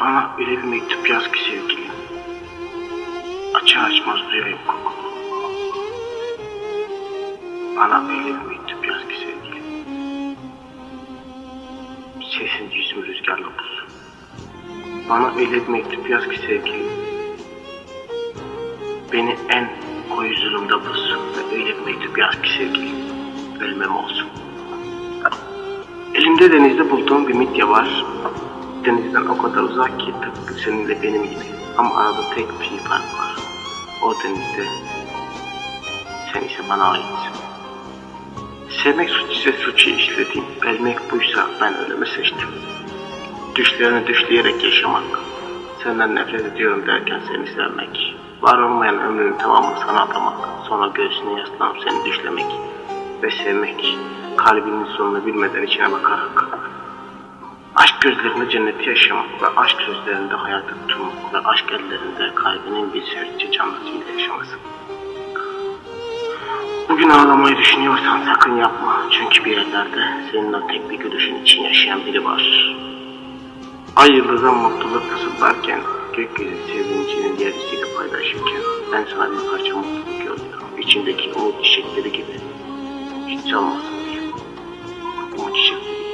Bana öyle bir mektup yaz ki sevgilim. Açar açmaz duyayım kokunu. Bana öyle bir mektup yaz ki sevgilim. Sesin yüzüm rüzgarla bulsun. Bana öyle bir mektup yaz ki sevgilim. Beni en koyu zulümde bulsun ve öyle bir mektup yaz ki sevgilim. Ölmem olsun. Elimde denizde bulduğum bir midye var. Denizden o kadar uzak ki tıpkı seninle benim gibi. Ama arada tek bir şey fark var. O denizde sen ise bana aitsin. Sevmek suç ise suçu işledim. Ölmek buysa ben ölümü seçtim. Düşlerini düşleyerek yaşamak. Senden nefret ediyorum derken seni sevmek. Var olmayan ömrünün tamamını sana atamak. Sonra göğsüne yaslanıp seni düşlemek. Ve sevmek. Kalbinin sonunu bilmeden içine bakarak. Aşk gözlerinde cenneti yaşamak ve aşk sözlerinde hayatı tutmak ve aşk ellerinde kalbinin bir sertçe canlısıyla yaşaması. Bugün ağlamayı düşünüyorsan sakın yapma. Çünkü bir yerlerde senin o tek bir gülüşün için yaşayan biri var. Ay yıldızın mutluluk fısıldarken, gökyüzü sevincinin yeryüzüyle paylaşırken ben sana bir parça mutluluk yolluyorum. İçindeki umut çiçekleri gibi. Hiç olmasın diye. Umut çiçekleri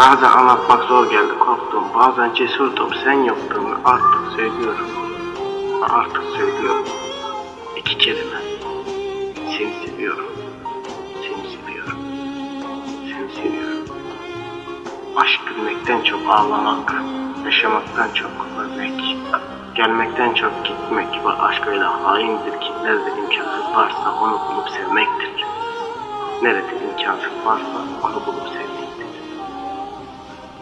Bazen anlatmak zor geldi korktum. Bazen cesurdum sen yoktun artık söylüyorum. Artık söylüyorum. İki kelime. Seni seviyorum. Seni seviyorum. Seni seviyorum. Aşk gülmekten çok ağlamak, yaşamaktan çok ölmek, gelmekten çok gitmek ve aşk öyle haindir ki nerede imkansız varsa onu bulup sevmektir. Nerede imkansız varsa onu bulup sevmektir.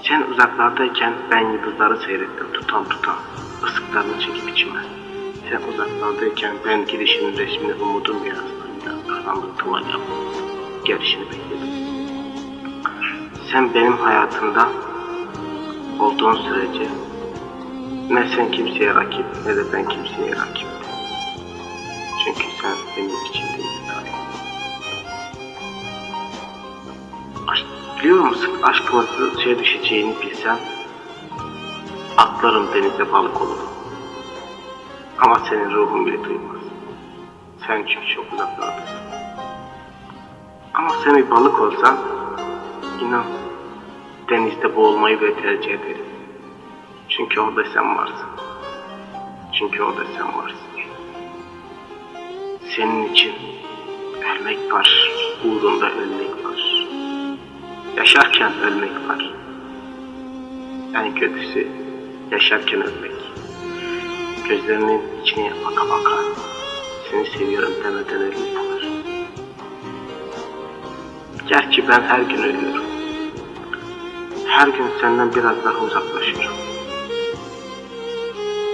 Sen uzaklardayken ben yıldızları seyrettim tutan tutan, ısıklarını çekip içime. Sen uzaklardayken ben girişinin resmini umudum yaslarıyla karanlık tuval yaptım. Gelişini bekledim. Sen benim hayatımda olduğun sürece ne sen kimseye rakip ne de ben kimseye rakip. Çünkü sen benim içimdeydin. Biliyor musun aşk nasıl suya düşeceğini bilsem atlarım denize balık olurum. Ama senin ruhun bile duymaz. Sen çünkü çok uzaklardasın. Ama sen bir balık olsan inan denizde boğulmayı bile tercih ederim. Çünkü orada sen varsın. Çünkü orada sen varsın. Senin için ölmek var, uğrunda ölmek var. Yaşarken ölmek var. En kötüsü yaşarken ölmek. Gözlerinin içine baka baka seni seviyorum demeden ölmek var. Gerçi ben her gün ölüyorum. Her gün senden biraz daha uzaklaşıyorum.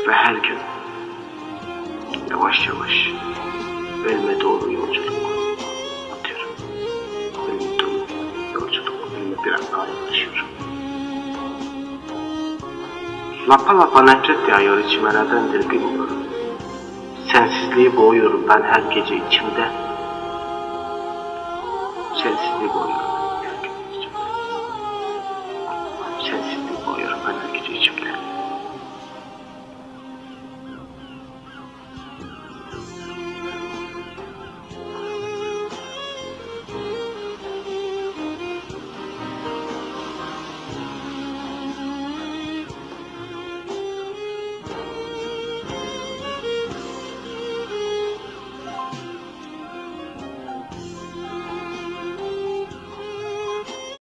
Ve her gün yavaş yavaş Lapa lapa nefret yağıyor içime nedendir bilmiyorum. Sensizliği boğuyorum ben her gece içimde. Sensizliği boğuyorum.